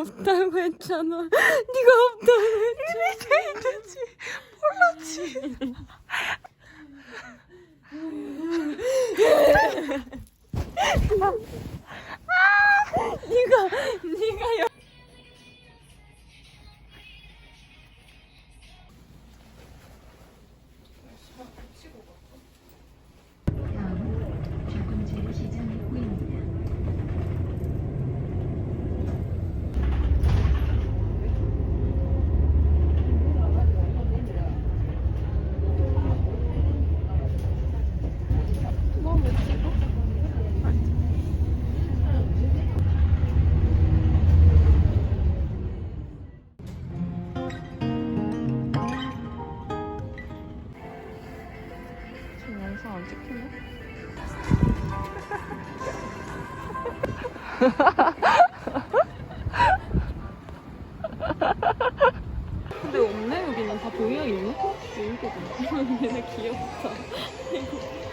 없다고 했잖아. 네가 없다고 했잖아. 되지 몰랐지 근데 없네 여기는 다 보여 있네? 여기거든. 얘네 귀엽다.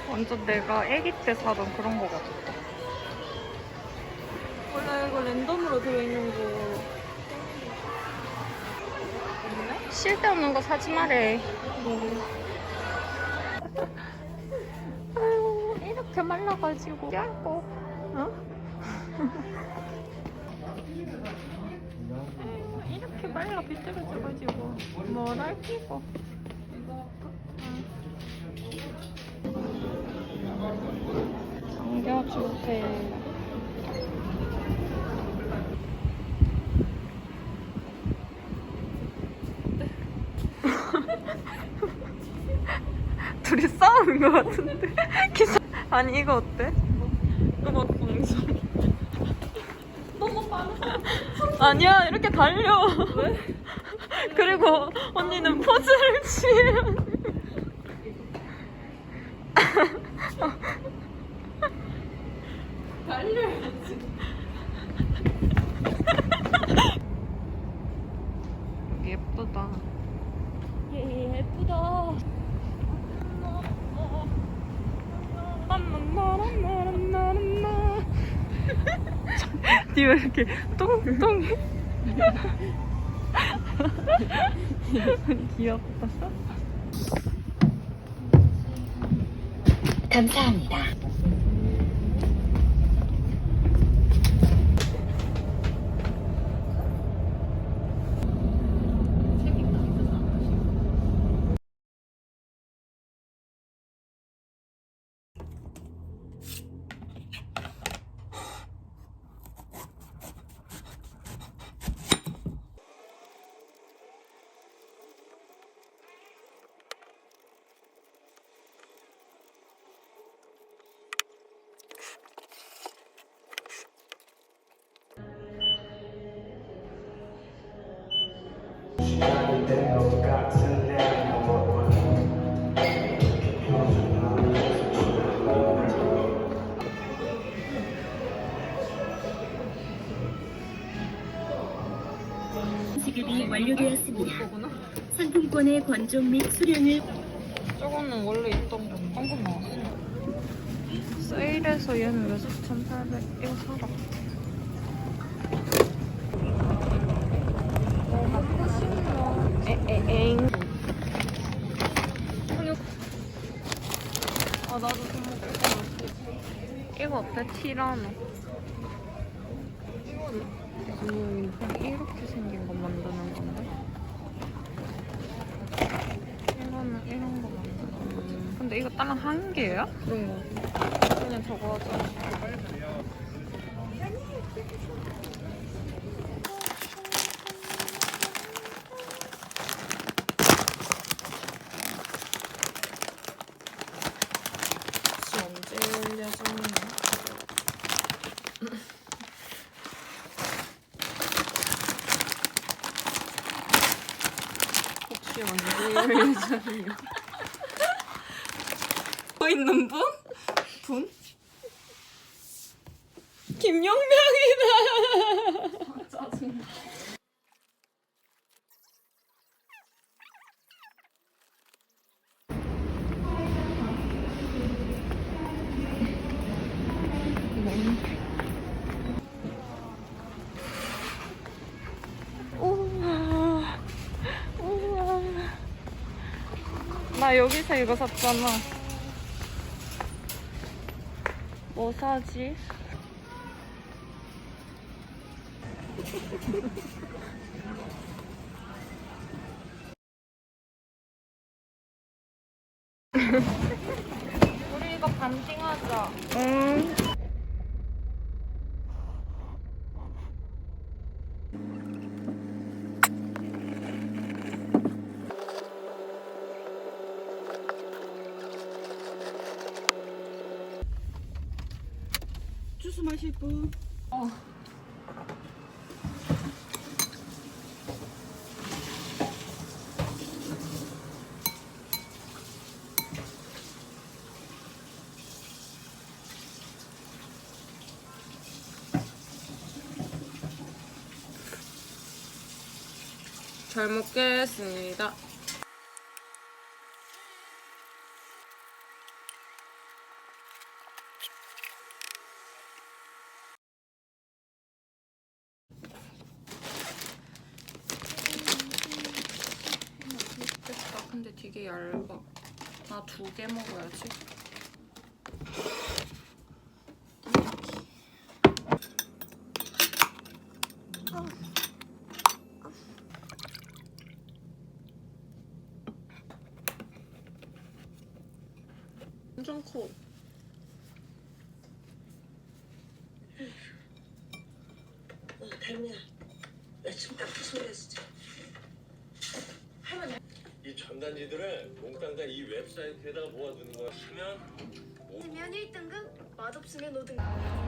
완전 내가 아기 때 사던 그런 거 같아 원래 이거 랜덤으로 들어있는 거. 쓸데없는 거 사지 말래 아유 이렇게 말라가지고 얇고 어? 이렇게 말라 비뚤어져가지고 뭐랄 끼고 당겨주세요. 둘이 싸우는 것 같은데. 기사 아니 이거 어때? 음악 방송. 아니야 이렇게 달려 왜? 그리고 언니는 포즈를 취해 달려야지. 예쁘다 예, 예쁘다. 뒤에 왜 이렇게 똥똥해 귀엽다 감사합니다. 지급이 완료되었습니다. 상품권의 권종 및 수령을 저거는 원래 있던 거 방금 나왔어 세일해서 얘는 왜 4,800 이거 사라? 에에엥 아 나도 좀 먹고 싶어. 이거 어때? 티라노 이거는 그냥 이렇게 생긴 거 만드는 건데 이거는 이런 거 만드는 거 근데 이거 다른 한 개야? 그런 거 그냥 저거 하자 혹시 언제 올 예정이야? 혹시 언제 올 예정이야? 우와. 우와. 나 여기서 이거 샀잖아. 뭐 사지? 우리 이거 반띵하자. 응. 주스 마실 분. 잘 먹겠습니다. 맛있겠다. 근데 되게 얇아. 나 두 개 먹어야지. 엄청 커. 어, 다름이야. 나 지금 딱 소리야 진짜. 이 전단지들을 몽땅 다이 웹사이트에다가 모아두는 거야. 쓰면 있으면 1등급, 맛없으면 5등급.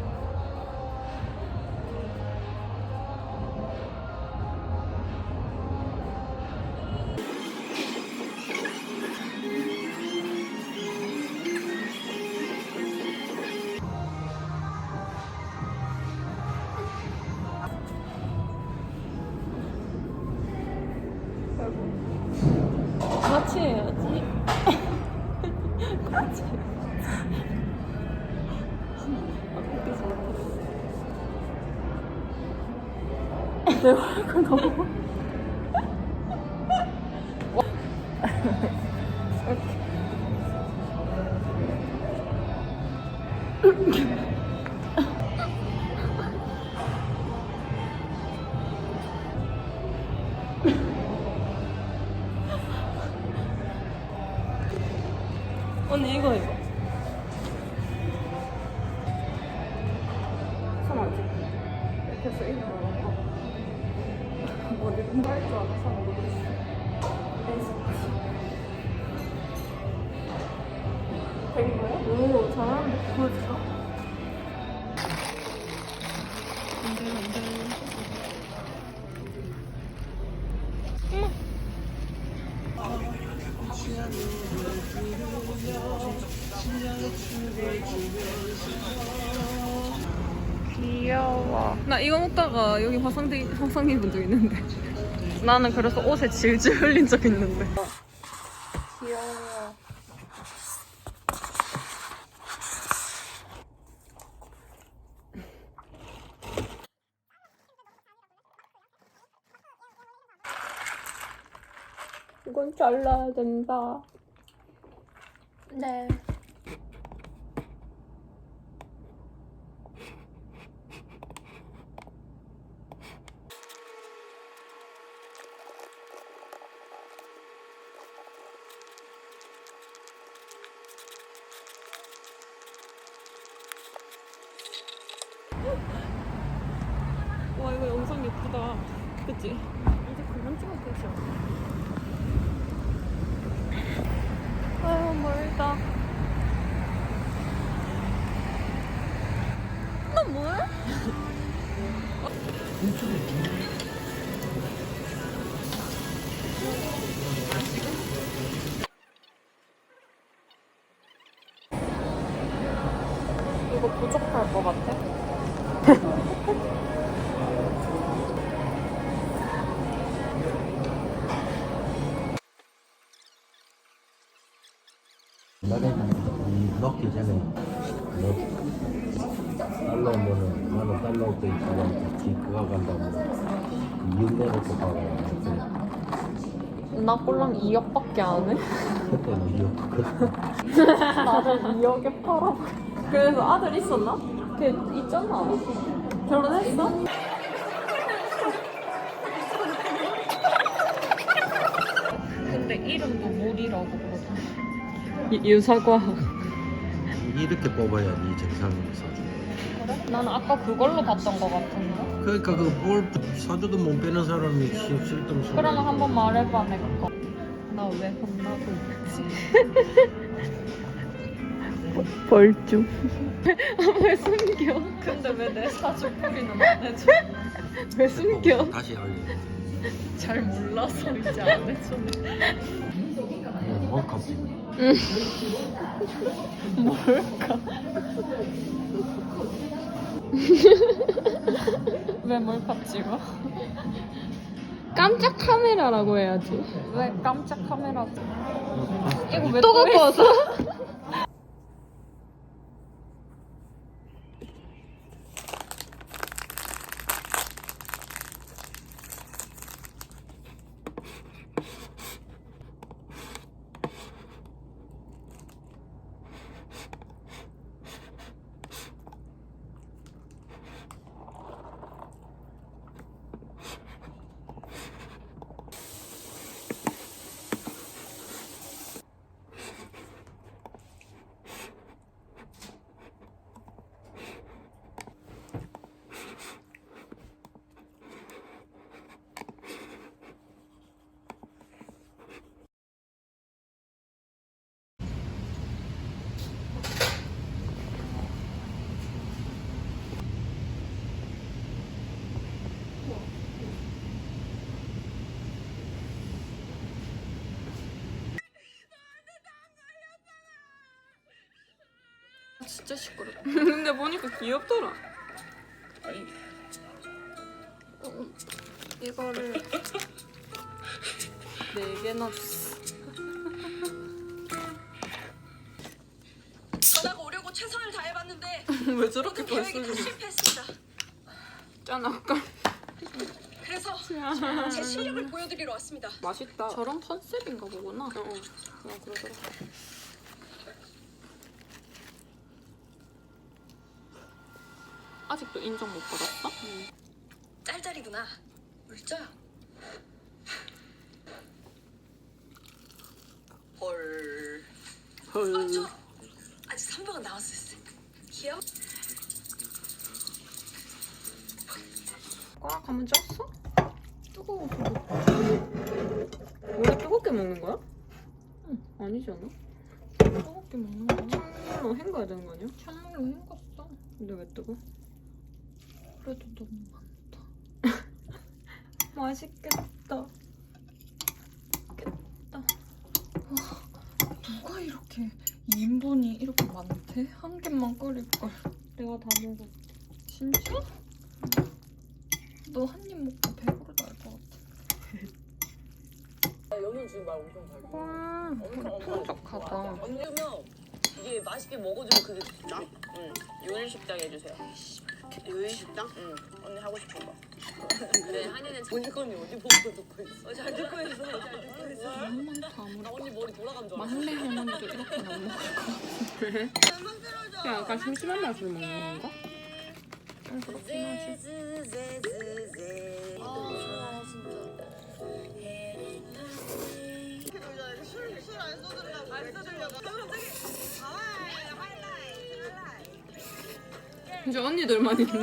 내 얼굴 너무. 언니 이거 이거. 귀여워. 나 이거 먹다가 여기 화상대, 화상 입은 적 있는데. 나는 그래서 옷에 질질 흘린 적 있는데. 귀여워. 이건 잘라야 된다. 네. 와 이거 영상 예쁘다. 그치? 이제 그만 찍어도 되죠. 아유, 멀다. 너 뭐해? 이거 부족할 것 같아? 전에 너 달러 오면은 나는 달러 올때 있지만 같이 그가 간다고 그 이윤 내놓고 가라 그래 나 꼴랑 2억밖에 안 해? 그때는 이었거든. 나를 2억에 팔아. 그래서 아들 있었나? 걔 있잖아. 결혼했어? 근데 이름도 물이라고 그러더라. 유사과. 이렇게 뽑아야지 정상 사주. 그래? 난 아까 그걸로 봤던 것 같은데. 그러니까 그뭘 사주도 못 빼는 사람이 시- 쓸데없어. 그러면 한번 말해봐 내 거. 나 왜 혼나고 있지? 벌중. 왜 숨겨? 근데 왜 내 사주 풀이는 안 해줘? 왜 숨겨? 다시 알려. 잘 몰라서 이제 안 해줘. 어, 갑자기. 뭘까? 왜 몰카 찍어? 깜짝 카메라라고 해야지. 왜 깜짝 카메라? 이거 왜 또 갖고 와서? 진짜 시끄럽다. 근데 보니까 귀엽더라. 어, 이거를 네 개나 줬어. 전화가 오려고 최선을 다해봤는데 왜 저렇게 계획이 다 벌써 실패했습니다. 짠 아까 그래서 제 실력을 보여드리러 왔습니다. 맛있다. 저런 컨셉인가 보구나. 어, 어. 그냥 그러더라. 인정 못 받았어? 짤짤이구나. 물자. 헐. 헐. 맞죠? 아직 300원 나왔을 때. 귀여워. 꽉 하면 쪘어? 뜨거워. 원래 뜨겁게 먹는 거야? 응, 아니지 않아? 뜨겁게 먹는 거야. 찬물로 헹궈야 되는 거 아니야? 찬물로 헹궜어. 근데 왜 뜨거? 그래도 너무 많다. 맛있겠다. 맛있겠다. 와, 누가 이렇게 2인분이 이렇게 많대? 한 개만 끓일걸. 내가 다 먹어. 진짜? 너한 입 먹고 배부르다 할 것 같아. 여기 지금 말 엄청 잘 돼. 와, 풍족하다. 언니면 이게 맛있게 먹어주면 그게 나? 응. 요일 식당 해주세요. 요일식당? 응. 언니 하고 싶은 거. 그래 한이는 보니까 언니 어디 보고 듣고 있어? 어, 잘 듣고 있어. 잘 듣고 있어. 너무 많다 아무리 언니 머리 돌아간 줄 알았어. 막내 할머니도 이렇게는 안 먹을 것 같은데. 그냥 약간 심심한 맛으로 먹는 건가? 응, 그렇긴 하지. 이제 언니들만 있네.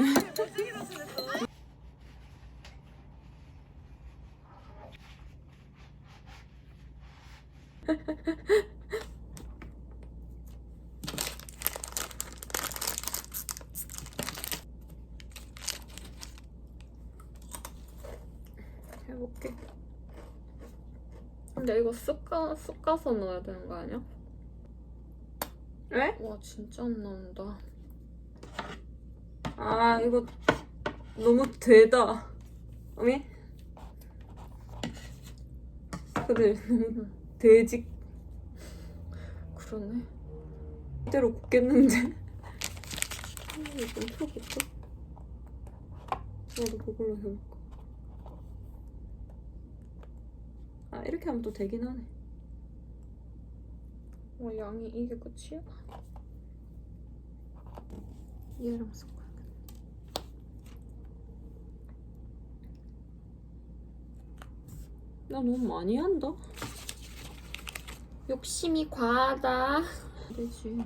해볼게. 근데 이거 쓱가, 쓱가서 넣어야 되는 거 아니야? 왜? 와, 진짜 안 나온다. 아, 이거 너무 되다. 어미? 근데 너무 돼지. 그러네. 이대로 굽겠는데? 좀 풀어볼까? 나도 그걸로 해볼까? 아 이렇게 하면 또 되긴 하네 어, 양이 이게 끝이야? 얘랑 섞어야겠다. 나 너무 많이 한다. 욕심이 과하다. 되지.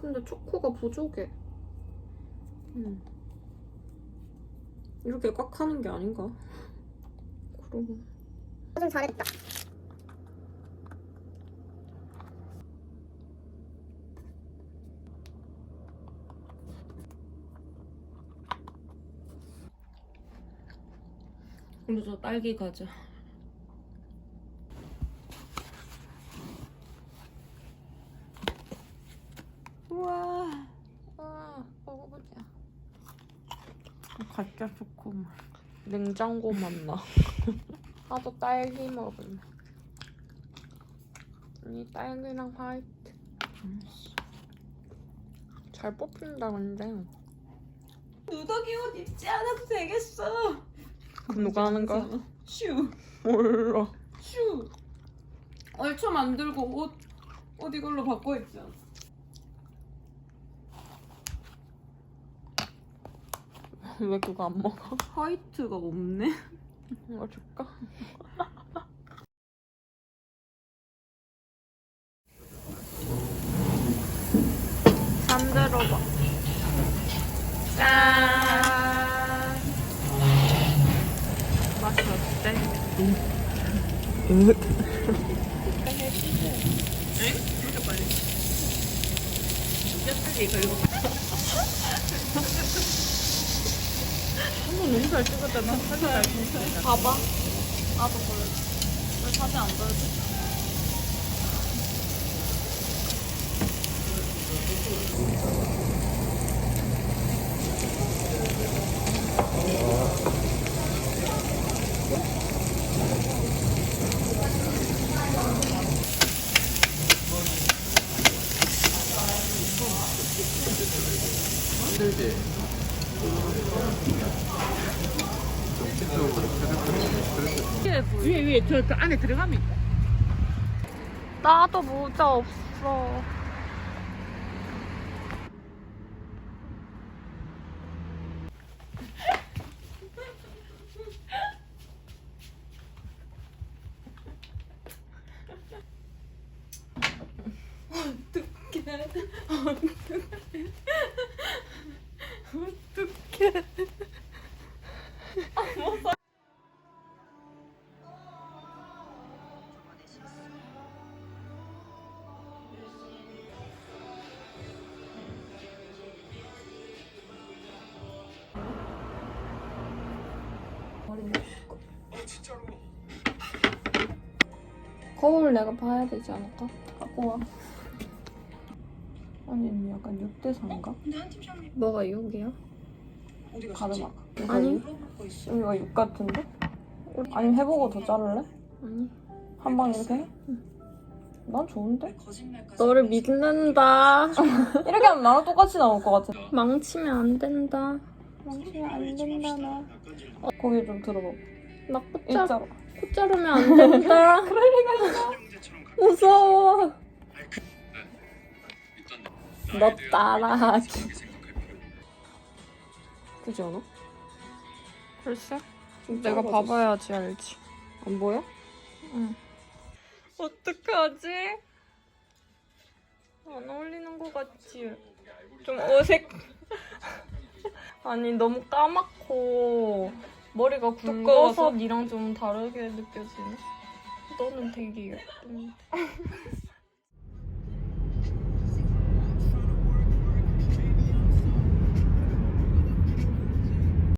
근데 초코가 부족해. 음. 이렇게 꽉 하는 게 아닌가? 그러고. 좀 잘했다. 그래서 딸기 과자. 우와. 와, 먹어보자. 가짜 초코 맛. 냉장고 맛 나. 나도 딸기 먹을래. 이 딸기랑 화이트. 음, 씨. 잘 뽑힌다 근데. 누더기 옷 입지 않아도 되겠어. 그럼 누가 하는 거야? 슈. 몰라. 슈. 얼추 만들고 옷, 옷 이걸로 바꿔 않아? 왜 그거 안 먹어? 화이트가 없네? 이거 줄까? 봐봐. 나도 보여. 왜 사진 안 보여줘? 위에 위에 저, 저 안에 들어가면 있다. 나도 모자 없어. 거울 내가 봐야 되지 않을까? 갖고 와. 아니 약간 6대 4인가? 뭐가 6이야? 가르마. 아니 여기가 6 같은데? 아니면 해보고 더 자를래? 아니 한 방 이렇게 해? 난 좋은데? 너를 믿는다 이렇게 하면 나랑 똑같이 나올 것 같아. 망치면 안 된다 망치면 안 된다, 나. 어, 거기 좀 들어봐. 나 콧자, 일자로. 코 자르면 안 된다 그럴 리가 있어 무서워 너 따라하기 그지 않아? 글쎄 내가 봐봐야지 알지 안 보여? 응 어떡하지? 안 어울리는 것 같지? 좀 어색 아니 너무 까맣고 머리가 굵어서 니랑 좀 다르게 느껴지네. 너는 되게 예쁜데